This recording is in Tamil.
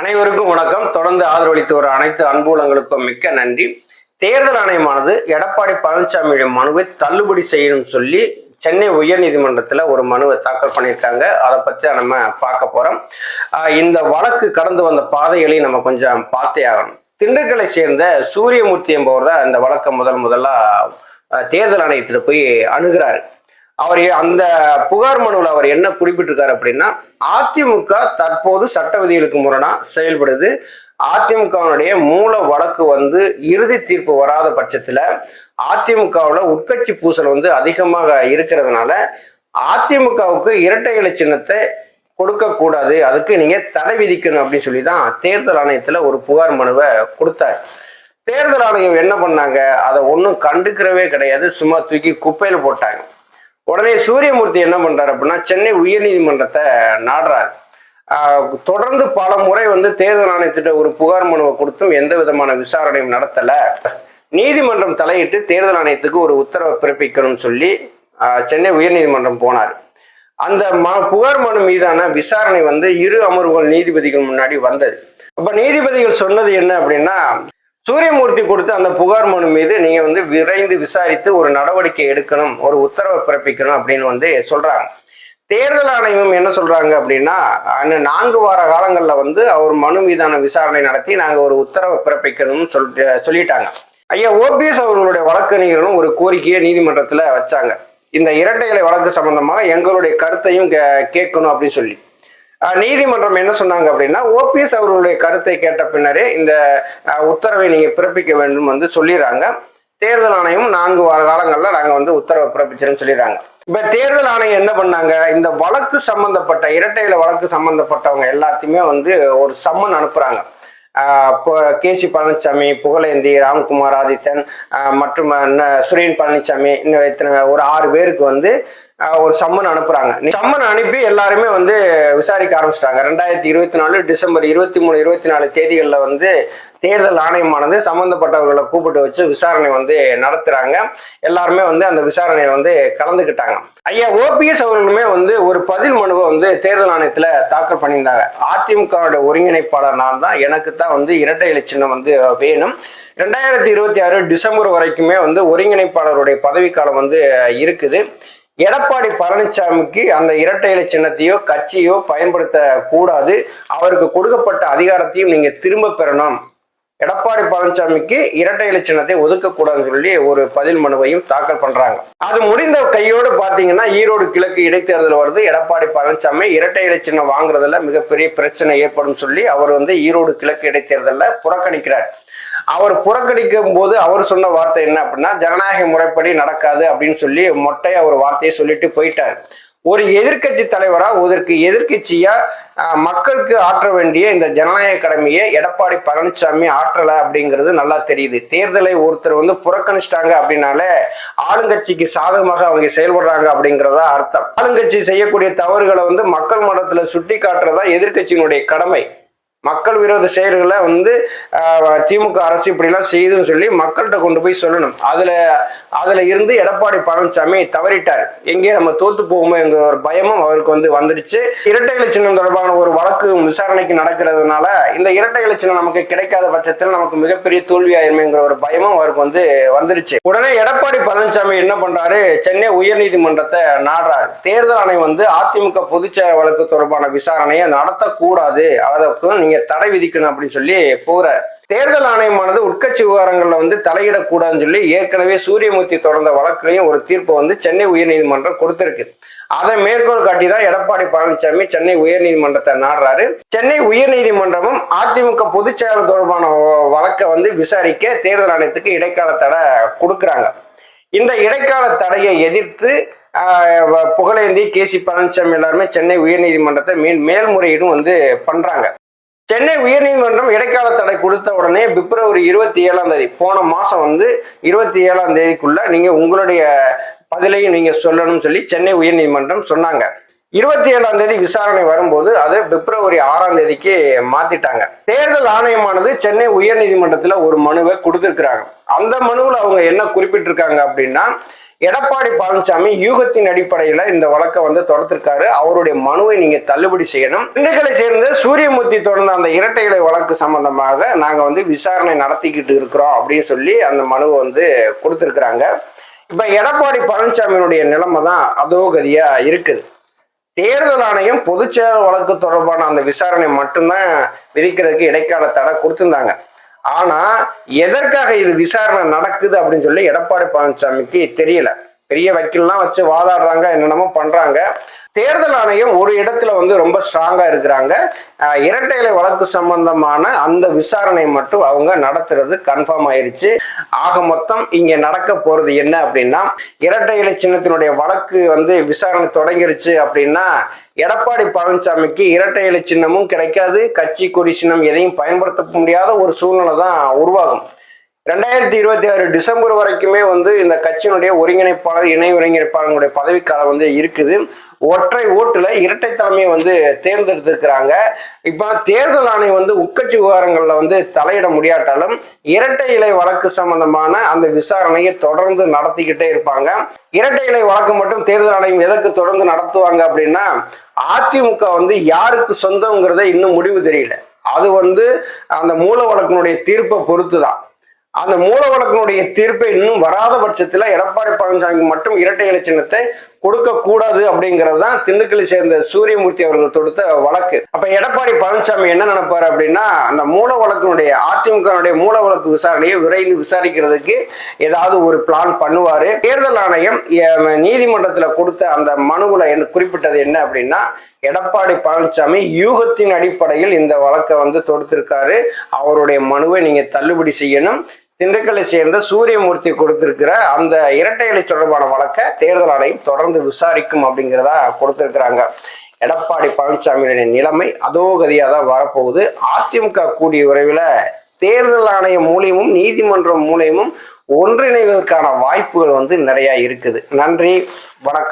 அனைவருக்கும் வணக்கம். தொடர்ந்து ஆதரவளித்து வர அனைத்து அன்புலங்களுக்கும் மிக்க நன்றி. தேர்தல் ஆணையமானது எடப்பாடி பழனிசாமியுடைய மனுவை தள்ளுபடி செய்யணும் சொல்லி சென்னை உயர்நீதிமன்றத்தில் ஒரு மனுவை தாக்கல் பண்ணியிருக்காங்க. அதை பற்றி நம்ம பார்க்க போகிறோம் இந்த வழக்கு கடந்து வந்த பாதைகளையும் நம்ம கொஞ்சம் பார்த்தே ஆகணும். திண்டுக்கலை சேர்ந்த சூரியமூர்த்தி என்பவர் தான் இந்த வழக்கை முதல் முதலாக தேர்தல் ஆணையத்தில் போய் அணுகிறாரு. அவர் அந்த புகார் மனுவில் அவர் என்ன குறிப்பிட்டிருக்காரு அப்படின்னா அதிமுக தற்போது சட்ட விதிகளுக்கு முரணா செயல்படுது. அதிமுகவினுடைய மூல வழக்கு வந்து இறுதி தீர்ப்பு வராத பட்சத்தில் அதிமுகவில் உட்கட்சி பூசல் வந்து அதிகமாக இருக்கிறதுனால அதிமுகவுக்கு இரட்டை இலை சின்னத்தை கொடுக்கக்கூடாது அதுக்கு நீங்கள் தடை விதிக்கணும் அப்படின்னு சொல்லி தான் தேர்தல் ஆணையத்தில் ஒரு புகார் மனுவை கொடுத்தார். தேர்தல் ஆணையம் என்ன பண்ணாங்க? அதை ஒன்றும் கண்டுக்கிறவே கிடையாது. சும்மா தூக்கி குப்பையில் போட்டாங்க. உடனே சூரியமூர்த்தி என்ன பண்றாரு அப்படின்னா சென்னை உயர்நீதிமன்றத்தை நாடுறாரு. ஆஹ் தொடர்ந்து பல முறை வந்து தேர்தல் ஆணையத்திட்ட ஒரு புகார் மனுவை கொடுத்தும் எந்த விதமான விசாரணையும் நடத்தல. நீதிமன்றம் தலையிட்டு தேர்தல் ஆணையத்துக்கு ஒரு உத்தரவை பிறப்பிக்கணும்னு சொல்லி ஆஹ் சென்னை உயர்நீதிமன்றம் போனார். அந்த ம புகார் மனு மீதான விசாரணை வந்து இரு அமர்வுகள் நீதிபதிகள் முன்னாடி வந்தது. அப்ப நீதிபதிகள் சொன்னது என்ன அப்படின்னா சூரியமூர்த்தி கொடுத்த அந்த புகார் மனு மீது நீங்க வந்து விரைந்து விசாரித்து ஒரு நடவடிக்கை எடுக்கணும் ஒரு உத்தரவை பிறப்பிக்கணும் அப்படின்னு வந்து சொல்றாங்க. தேர்தல் ஆணையம் என்ன சொல்றாங்க அப்படின்னா நான்கு வார காலங்களில் வந்து அவர் மனு மீதான விசாரணை நடத்தி நாங்கள் ஒரு உத்தரவை பிறப்பிக்கணும்னு சொல்லிட்டு சொல்லிட்டாங்க. ஐயா ஓபிஎஸ் அவர்களுடைய வழக்கறிஞர்களும் ஒரு கோரிக்கையை நீதிமன்றத்தில் வச்சாங்க. இந்த இரட்டை இலை வழக்கு சம்பந்தமாக எங்களுடைய கருத்தையும் கே- கேட்கணும் அப்படின்னு சொல்லி. நீதிமன்றம் என்ன சொன்னாங்க அப்படின்னா ஓபிஎஸ் அவர்களுடைய கருத்தை கேட்ட பின்னரே இந்த உத்தரவை நீங்க பிறப்பிக்க வேண்டும் வந்து சொல்லிடுறாங்க. தேர்தல் ஆணையம் நான்கு வார காலங்களில் நாங்கள் வந்து உத்தரவை பிறப்பிச்சிருன்னு சொல்லிடுறாங்க. இப்போ தேர்தல் ஆணையம் என்ன பண்ணாங்க? இந்த வழக்கு சம்பந்தப்பட்ட இரட்டையில வழக்கு சம்பந்தப்பட்டவங்க எல்லாத்தையுமே வந்து ஒரு சம்மன் அனுப்புறாங்க. கேசி பழனிசாமி புகழேந்தி ராம்குமார் ஆதித்தன் மற்றும் சுரேன் பழனிசாமி இன்னும் இத்தனை ஒரு ஆறு பேருக்கு வந்து ஒரு சம்மன் அனுப்புறாங்க. சம்மன் அனுப்பி எல்லாருமே வந்து விசாரிக்க ஆரம்பிச்சிட்டாங்க. ரெண்டாயிரத்தி இருபத்தி நாலு டிசம்பர் இருபத்தி மூணு இருபத்தி நாலு தேதிகளில் வந்து தேர்தல் ஆணையமானது சம்பந்தப்பட்டவர்களை கூப்பிட்டு வச்சு விசாரணை வந்து நடத்துறாங்க. எல்லாருமே வந்து அந்த விசாரணையை வந்து கலந்துக்கிட்டாங்க. ஐயா ஓபிஎஸ் அவர்களுமே வந்து ஒரு பதில் மனுவை வந்து தேர்தல் ஆணையத்தில் தாக்கல் பண்ணியிருந்தாங்க. அதிமுகவோட ஒருங்கிணைப்பாளர் நான் தான். எனக்கு தான் வந்து இரட்டை இலை சின்னம் வந்து வேணும். ரெண்டாயிரத்தி இருபத்தி ஆறு டிசம்பர் வரைக்குமே வந்து ஒருங்கிணைப்பாளருடைய பதவிக்காலம் வந்து இருக்குது. எடப்பாடி பழனிசாமிக்கு அந்த இரட்டை இலை சின்னத்தையோ கட்சியோ பயன்படுத்த கூடாது அவருக்கு கொடுக்கப்பட்ட அதிகாரத்தையும் நீங்க திரும்ப பெறணும். எடப்பாடி பழனிசாமிக்கு இரட்டை இலை சின்னத்தை ஒதுக்கக்கூடாதுன்னு சொல்லி ஒரு பதில் மனுவையும் தாக்கல் பண்றாங்க. அது முடிந்த கையோடு பாத்தீங்கன்னா ஈரோடு கிழக்கு இடைத்தேர்தல் வருது. எடப்பாடி பழனிசாமி இரட்டை இலை சின்னம் வாங்குறதுல மிகப்பெரிய பிரச்சனை ஏற்படும் சொல்லி அவர் வந்து ஈரோடு கிழக்கு இடைத்தேர்தலில் புறக்கணிக்கிறார். அவர் புறக்கணிக்கும் போது அவர் சொன்ன வார்த்தை என்ன அப்படின்னா ஜனநாயக முறைப்படி நடக்காது அப்படின்னு சொல்லி மொட்டையா ஒரு வார்த்தையை சொல்லிட்டு போயிட்டார். ஒரு எதிர்க்கட்சி தலைவரா ஒதற்கு எதிர்கட்சியா மக்களுக்கு ஆற்ற வேண்டிய இந்த ஜனநாயக கடமையை எடப்பாடி பழனிசாமி ஆற்றலை அப்படிங்கிறது நல்லா தெரியுது. தேர்தலை ஒருத்தர் வந்து புறக்கணிச்சிட்டாங்க அப்படின்னாலே ஆளுங்கட்சிக்கு சாதகமாக அவங்க செயல்படுறாங்க அப்படிங்கிறதா அர்த்தம். ஆளுங்கட்சி செய்யக்கூடிய தவறுகளை வந்து மக்கள் மன்றத்தில் சுட்டி காட்டுறதா எதிர்க்கட்சியினுடைய கடமை. மக்கள் விரோத செயல்களை வந்து திமுக அரசு இப்படிலாம் செய்யுதுன்னு சொல்லி மக்கள்கிட்ட கொண்டு போய் சொல்லணும். அதுல அதுல இருந்து எடப்பாடி பழனிசாமி தவறிட்டார். எங்கே நம்ம தோத்து போகுமோ என்கிற ஒரு பயமும் அவருக்கு வந்து வந்துடுச்சு. இரட்டை இலை தொடர்பான ஒரு வழக்கு விசாரணைக்கு நடக்கிறதுனால இந்த இரட்டை இலை சின்னம் நமக்கு கிடைக்காத பட்சத்தில் நமக்கு மிகப்பெரிய தோல்வி ஆயிருமேங்கிற ஒரு பயமும் அவருக்கு வந்து வந்துடுச்சு. உடனே எடப்பாடி பழனிசாமி என்ன பண்றாரு? சென்னை உயர்நீதிமன்றத்தை நாடுறார். தேர்தல் ஆணையம் வந்து அதிமுக பொதுச்செயலாளர் வழக்கு தொடர்பான விசாரணையை நடத்தக்கூடாது. அதற்கு நீங்க தடை விதிக்கணும் அப்படின்னு சொல்லி போகிறார் தேர்தல் ஆணையமானது உட்கட்சி விவகாரங்கள்ல வந்து தலையிடக்கூடாதுன்னு சொல்லி ஏற்கனவே சூரியமூர்த்தி தொடர்ந்த வழக்குலையும் ஒரு தீர்ப்பு வந்து சென்னை உயர்நீதிமன்றம் கொடுத்திருக்கு. அதை மேற்கோள் காட்டி தான் எடப்பாடி பழனிசாமி சென்னை உயர்நீதிமன்றத்தை நாடுறாரு. சென்னை உயர்நீதிமன்றமும் அதிமுக பொதுச் செயலர் தொடர்பான வழக்கை வந்து விசாரிக்க தேர்தல் ஆணையத்துக்கு இடைக்கால தடை கொடுக்குறாங்க. இந்த இடைக்கால தடையை எதிர்த்து ஆஹ், கே புகழேந்தி கேசி பழனிசாமி எல்லாருமே சென்னை உயர்நீதிமன்றத்தை மேல் மேல்முறையீடும் வந்து பண்றாங்க. சென்னை உயர்நீதிமன்றம் இடைக்கால தடை கொடுத்த உடனே பிப்ரவரி இருபத்தி ஏழாம் தேதி போன மாசம் வந்து இருபத்தி ஏழாம் தேதிக்குள்ள நீங்க உங்களுடைய பதிலையும் நீங்க சொல்லணும்னு சொல்லி சென்னை உயர்நீதிமன்றம் சொன்னாங்க. இருபத்தி ஏழாம் தேதி விசாரணை வரும்போது அது பிப்ரவரி ஆறாம் தேதிக்கு மாத்திட்டாங்க. தேர்தல் ஆணையமானது சென்னை உயர்நீதிமன்றத்துல ஒரு மனுவை கொடுத்திருக்கிறாங்க. அந்த மனுவில் அவங்க என்ன குறிப்பிட்டிருக்காங்க அப்படின்னா எடப்பாடி பழனிசாமி யூகத்தின் அடிப்படையில இந்த வழக்கை வந்து தொடர்த்திருக்காரு. அவருடைய மனுவை நீங்க தள்ளுபடி செய்யணும். திண்டுக்கலை சேர்ந்த சூரியமூர்த்தி தொடர்ந்த அந்த இரட்டை இலை வழக்கு சம்பந்தமாக நாங்க வந்து விசாரணை நடத்திக்கிட்டு இருக்கிறோம் அப்படின்னு சொல்லி அந்த மனுவை வந்து கொடுத்திருக்கிறாங்க. இப்ப எடப்பாடி பழனிசாமியினுடைய நிலைமை தான் அதோகதியா இருக்குது. தேர்தல் ஆணையம் பொதுச்சேர வழக்கு தொடர்பான அந்த விசாரணை மட்டும்தான் விதிக்கிறதுக்கு இடைக்கால தடை கொடுத்திருந்தாங்க. ஆனா எதற்காக இது விசாரணை நடக்குது அப்படின்னு சொல்லி எடப்பாடி பழனிசாமிக்கு தெரியல. பெரிய வக்கீல்லாம் வச்சு வாதாடுறாங்க என்னென்னமோ பண்றாங்க. தேர்தல் ஆணையம் ஒரு இடத்துல வந்து ரொம்ப ஸ்ட்ராங்கா இருக்கிறாங்க. இரட்டை இலை வழக்கு சம்பந்தமான அந்த விசாரணை மட்டும் அவங்க நடத்துறது கன்ஃபார்ம் ஆயிருச்சு. ஆக மொத்தம் இங்க நடக்க போறது என்ன அப்படின்னா இரட்டை இலை சின்னத்தினுடைய வழக்கு வந்து விசாரணை தொடங்கிருச்சு அப்படின்னா எடப்பாடி பழனிசாமிக்கு இரட்டை இலை சின்னமும் கிடைக்காது. கட்சி கொடி சின்னம் எதையும் பயன்படுத்த முடியாத ஒரு சூழ்நிலை தான் உருவாகும். ரெண்டாயிரத்தி இருபத்தி ஆறு டிசம்பர் வரைக்குமே வந்து இந்த கட்சியினுடைய ஒருங்கிணைப்பாளர் இணை ஒருங்கிணைப்பாளர்களுடைய பதவிக்காலம் வந்து இருக்குது. ஒற்றை ஓட்டுல இரட்டை தலைமையை வந்து தேர்ந்தெடுத்திருக்கிறாங்க. இப்போ தேர்தல் ஆணையம் வந்து உட்கட்சி விவகாரங்களில் வந்து தலையிட முடியாட்டாலும் இரட்டை இலை வழக்கு சம்பந்தமான அந்த விசாரணையை தொடர்ந்து நடத்திக்கிட்டே இருப்பாங்க. இரட்டை இலை வழக்கு மட்டும் தேர்தல் ஆணையம் எதற்கு தொடர்ந்து நடத்துவாங்க அப்படின்னா அதிமுக வந்து யாருக்கு சொந்தங்கிறத இன்னும் முடிவு தெரியல. அது வந்து அந்த மூல வழக்கினுடைய தீர்ப்பை பொறுத்து தான் அந்த மூல வழக்கினுடைய தீர்ப்பை இன்னும் வராத பட்சத்துல எடப்பாடி பழனிசாமிக்கு மட்டும் இரட்டை இலை சின்னத்தை கொடுக்க கூடாது அப்படிங்கிறது தான் திண்டுக்கலை சேர்ந்த சூரியமூர்த்தி அவர்கள் தொடுத்த வழக்கு. அப்ப எடப்பாடி பழனிசாமி என்ன நினைப்பாரு அப்படின்னா அந்த மூல வழக்கினுடைய அதிமுகனுடைய மூல வழக்கு விசாரணையை விரைந்து விசாரிக்கிறதுக்கு ஏதாவது ஒரு பிளான் பண்ணுவாரு. தேர்தல் ஆணையம் நீதிமன்றத்தில் நீதிமன்றத்துல கொடுத்த அந்த மனுவில் என்ன குறிப்பிட்டது என்ன அப்படின்னா எடப்பாடி பழனிசாமி யூகத்தின் அடிப்படையில் இந்த வழக்கை வந்து தொடுத்திருக்காரு. அவருடைய மனுவை நீங்க தள்ளுபடி செய்யணும். திண்டுக்கல்லை சேர்ந்த சூரியமூர்த்தி கொடுத்திருக்கிற அந்த இரட்டை இலை தொடர்பான வழக்கை தேர்தல் ஆணையம் தொடர்ந்து விசாரிக்கும் அப்படிங்கிறதா கொடுத்திருக்கிறாங்க. எடப்பாடி பழனிசாமியினுடைய நிலைமை அதோகதியாக தான் வரப்போகுது. அதிமுக கூடிய விரைவில் தேர்தல் ஆணையம் மூலியமும் நீதிமன்றம் மூலியமும் ஒன்றிணைவதற்கான வாய்ப்புகள் வந்து நிறைய இருக்குது. நன்றி வணக்கம்.